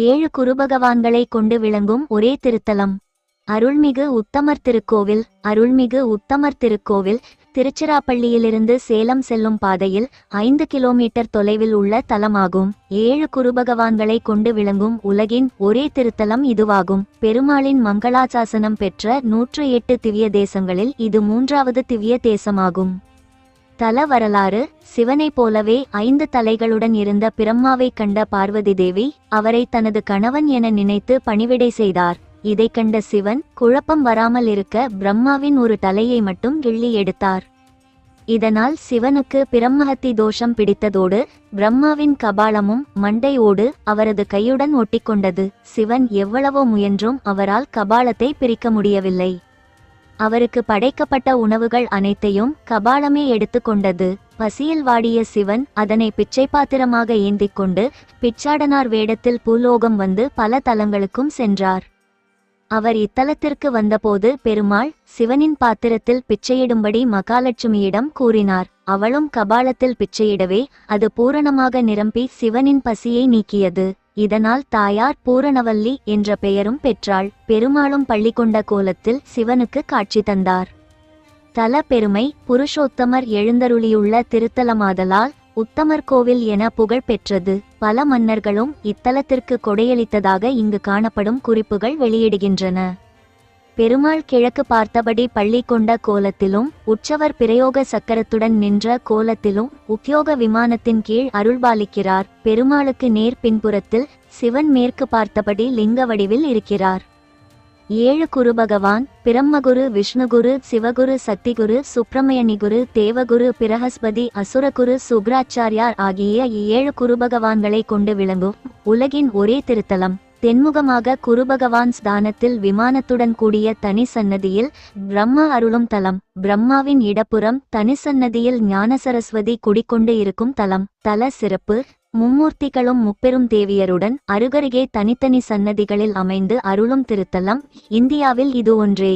ஏழு குருபகவான்களை கொண்டு விளங்கும் ஒரே திருத்தலம். அருள்மிகு உத்தமர் திருக்கோவில் அருள்மிகு உத்தமர் திருக்கோவில் திருச்சிராப்பள்ளியிலிருந்து சேலம் செல்லும் பாதையில் ஐந்து கிலோமீட்டர் தொலைவில் உள்ள தலமாகும். ஏழு குருபகவான்களை கொண்டு விளங்கும் உலகின் ஒரே திருத்தலம் இதுவாகும். பெருமாளின் மங்களாசாசனம் பெற்ற நூற்று எட்டு திவ்ய தேசங்களில் இது மூன்றாவது திவ்ய தேசமாகும். தல வரலாறு சிவனைப் போலவே ஐந்து தலைகளுடன் இருந்த பிரம்மாவை கண்ட பார்வதி தேவி அவரை தனது கணவன் என நினைத்து பணிவிடை செய்தார். இதைக் கண்ட சிவன் குழப்பம் வராமல் இருக்க பிரம்மாவின் ஒரு தலையை மட்டும் கிள்ளி எடுத்தார். இதனால் சிவனுக்கு பிரம்மஹத்தி தோஷம் பிடித்ததோடு பிரம்மாவின் கபாலமும் மண்டையோடு அவரது கையுடன் ஒட்டிக்கொண்டது. சிவன் எவ்வளவோ முயன்றும் அவரால் கபாலத்தை பிரிக்க முடியவில்லை. அவருக்கு படைக்கப்பட்ட உணவுகள் அனைத்தையும் கபாலமே எடுத்துக்கொண்டது பசியில் வாடிய சிவன் அதனை பிச்சை பாத்திரமாக ஏந்திக் கொண்டு பிச்சாடனார் வேடத்தில் பூலோகம் வந்து பல தலங்களுக்கும் சென்றார். அவர் இத்தலத்திற்கு வந்தபோது பெருமாள் சிவனின் பாத்திரத்தில் பிச்சையிடும்படி மகாலட்சுமியிடம் கூறினார். அவளும் கபாலத்தில் பிச்சையிடவே அது பூரணமாக நிரம்பி சிவனின் பசியை நீக்கியது. இதனால் தாயார் பூரணவல்லி என்ற பெயரும் பெற்றாள். பெருமாளும் பள்ளி கொண்ட கோலத்தில் சிவனுக்கு காட்சி தந்தார். தல பெருமை புருஷோத்தமர் எழுந்தருளியுள்ள திருத்தலமாதலால் உத்தமர் கோவில் என புகழ் பெற்றது. பல மன்னர்களும் இத்தலத்திற்கு கொடையளித்ததாக இங்கு காணப்படும் குறிப்புகள் வெளியிடுகின்றன. பெருமாள் கிழக்கு பார்த்தபடி பள்ளி கொண்ட கோலத்திலும் உற்சவர் பிரயோக சக்கரத்துடன் நின்ற கோலத்திலும் உத்தியோக விமானத்தின் கீழ் அருள்பாலிக்கிறார். பெருமாளுக்கு நேர் பின்புறத்தில் சிவன் மேற்கு பார்த்தபடி லிங்க வடிவில் இருக்கிறார். ஏழு குருபகவான் பிரம்மகுரு விஷ்ணுகுரு சிவகுரு சக்திகுரு சுப்பிரமணியனிகுரு தேவகுரு பிரகஸ்பதி அசுரகுரு சுக்ராச்சாரியார் ஆகிய ஏழு குருபகவான்களை கொண்டு விளங்கும் உலகின் ஒரே திருத்தலம். தென்முகமாக குருபகவான் ஸ்தானத்தில் விமானத்துடன் கூடிய தனி சன்னதியில் பிரம்மா அருளும் தலம் பிரம்மாவின் இடப்புறம் தனி சன்னதியில் ஞான சரஸ்வதி குடிக்கொண்டு இருக்கும் தலம் தல சிறப்பு மும்மூர்த்திகளும் முப்பெரும் தேவியருடன் அருகருகே தனித்தனி சன்னதிகளில் அமைந்து அருளும் திருத்தலம் இந்தியாவில் இது ஒன்றே.